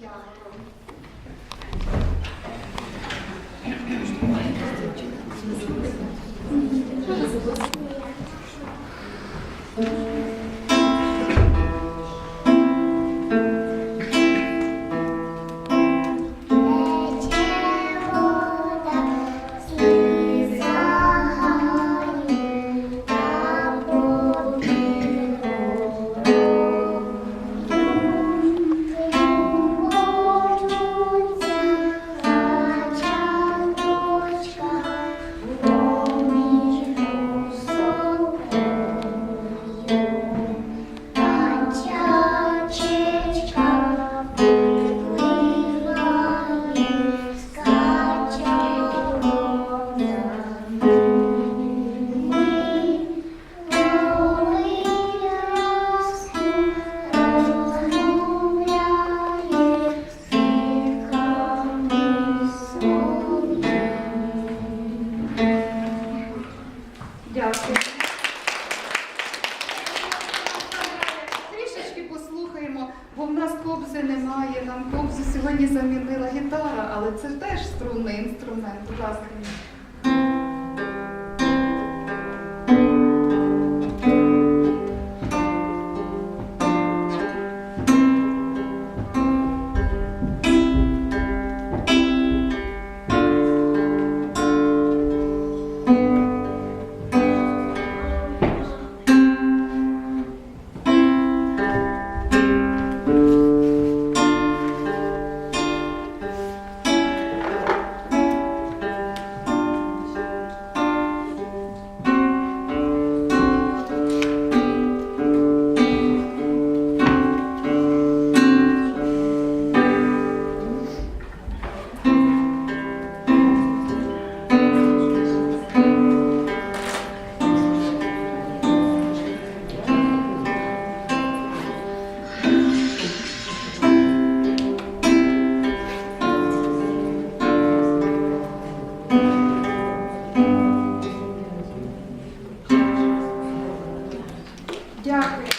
Дякую. Дякую. Трішечки послухаємо, бо в нас кобзи немає. Нам кобзу сьогодні замінила гітара, але це теж струнний інструмент. Будь ласка. Дякую.